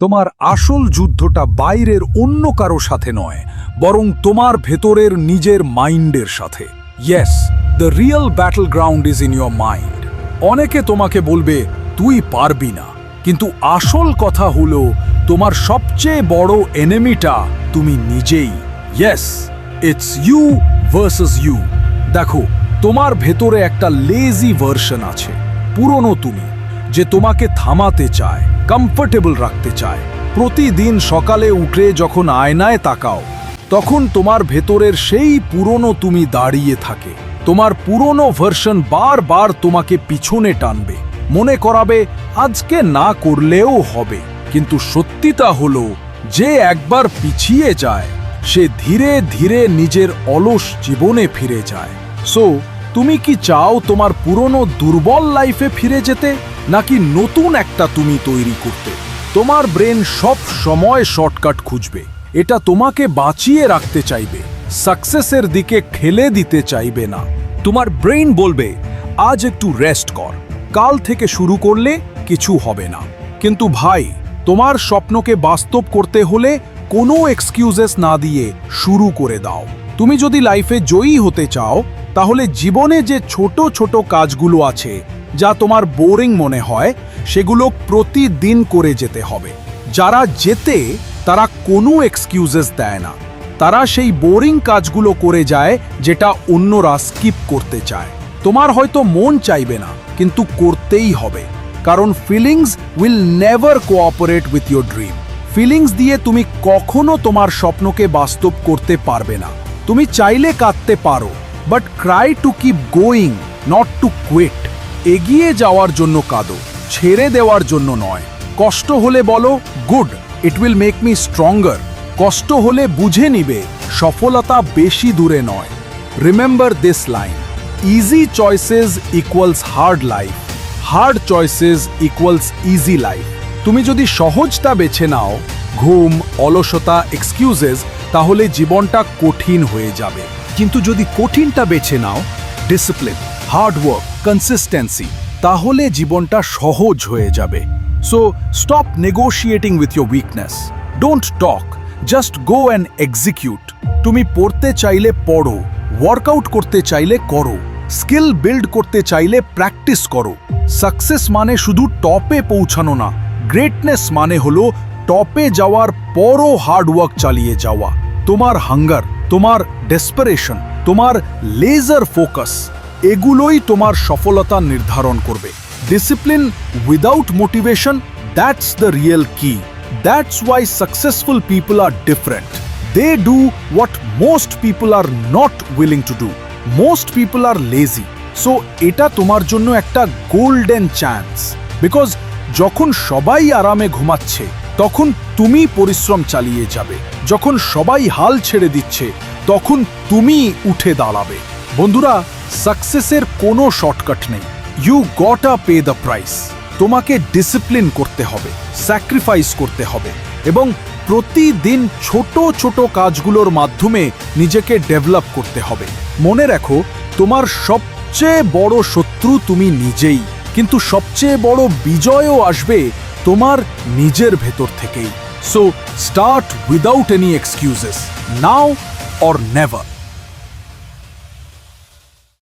তোমার আসল যুদ্ধটা বাইরের অন্য কারও সাথে নয়, বরং তোমার ভেতরের নিজের মাইন্ডের সাথে। Yes the real battle ground is in your mind অনেকে তোমাকে বলবে, তুই পারবি না। কিন্তু আসল কথা হলো, তোমার সবচেয়ে বড় এনিমিটা তুমি নিজেই। Yes it's you versus you দেখো, তোমার ভেতরে একটা লেজি ভার্সন আছে, পুরনো তুমি। যে তোমাকে থামাতে চায় কমফোর্টেবল রাখতে চায়। প্রতিদিন সকালে উঠে যখন আয়নায় তাকাও, তখন তোমার ভেতরের সেই পুরনো তুমি দাঁড়িয়ে থাকে। তোমার পুরনো ভার্সন বারবার তোমাকে পিছনে টানবে। মনে করাবে, আজকে না করলেও হবে। কিন্তু সত্যিটা হলো, যে একবার পিছিয়ে যায়, সে ধীরে ধীরে নিজের অলস জীবনে ফিরে যায়। সো তুমি কি চাও তোমার পুরনো দুর্বল লাইফে ফিরে যেতে? নাকি নতুন একটা তুমি তৈরি করতে? তোমার ব্রেন সব সময় শর্টকাট খুঁজবে। এটা তোমাকে বাঁচিয়ে রাখতে চাইবে। সাকসেসের দিকে ঠেলে দিতে চাইবে না। তোমার ব্রেন বলবে, আজ একটু রেস্ট কর। কাল থেকে শুরু করলে কিছু হবে না। কিন্তু ভাই, তোমার স্বপ্নকে বাস্তব করতে হলে কোনো এক্সকিউজেস না দিয়ে শুরু করে দাও। তুমি যদি লাইফে জয়ী হতে চাও, তাহলে জীবনে যে ছোট ছোট কাজগুলো আছে যা তোমার বোরিং মনে হয়, সেগুলো প্রতিদিন করে যেতে হবে। যারা যেতে, তারা কোনো এক্সকিউজেস দেয় না। তারা সেই বোরিং কাজগুলো করে যায়, যেটা অন্যরা স্কিপ করতে চায়। তোমার হয়তো মন চাইবে না, কিন্তু করতেই হবে। কারণ feelings will never cooperate with your dream feelings দিয়ে তুমি কখনো তোমার স্বপ্নকে বাস্তব করতে পারবে না। তুমি চাইলে কাঁদতে পারো but cry to keep going not to quit এগিয়ে যাওয়ার জন্য কাঁদো, ছেড়ে দেওয়ার জন্য নয়। কষ্ট হলে বলো, good it will make me stronger কষ্ট হলে বুঝে নিবে, সফলতা বেশি দূরে নয়। Remember this line easy choices equals hard life hard choices equals easy life তুমি যদি সহজটা বেছে নাও, ঘুম, অলসতা এক্সকিউজেস তাহলে জীবনটা কঠিন হয়ে যাবে। কিন্তু যদি কঠিনটা বেছে নাও ডিসিপ্লিন হার্ডওয়ার্ক কনসিস্টেন্সি তাহলে জীবনটা সহজ হয়ে যাবে। So stop negotiating with your weakness don't talk just go and execute তুমি পড়তে চাইলে পড়ো ওয়ার্কআউট করতে চাইলে করো স্কিল বিল্ড করতে চাইলে প্র্যাকটিস করো। সাকসেস মানে শুধু টপে পৌঁছানো না গ্রেটনেস মানে হলো টপে যাওয়ার পরও হার্ডওয়ার্ক চালিয়ে যাওয়া। তোমার হাঙ্গার তোমার ডেসপারেশন তোমার লেজার ফোকাস এগুলোই তোমার সফলতা নির্ধারণ করবে। Discipline without motivation that's the real key that's why successful people are different they do what most people are not willing to do most people are lazy so এটা তোমার জন্য একটা গোল্ডেন চান্স বিকজ যখন সবাই আরামে ঘুমাচ্ছে, তখন তুমি পরিশ্রম চালিয়ে যাবে। যখন সবাই হাল ছেড়ে দিচ্ছে, তখন তুমি উঠে দাঁড়াবে। বন্ধুরা সাকসেসের কোনো শর্টকাট নেই। You got pay the price তোমাকে ডিসিপ্লিন করতে হবে স্যাক্রিফাইস করতে হবে এবং প্রতিদিন ছোট ছোট কাজগুলোর মাধ্যমে নিজেকে ডেভেলপ করতে হবে। মনে রাখো, তোমার সবচেয়ে বড় শত্রু তুমি নিজেই। কিন্তু সবচেয়ে বড় বিজয়ও আসবে তোমার নিজের ভেতর থেকেই। So start without any excuses now or never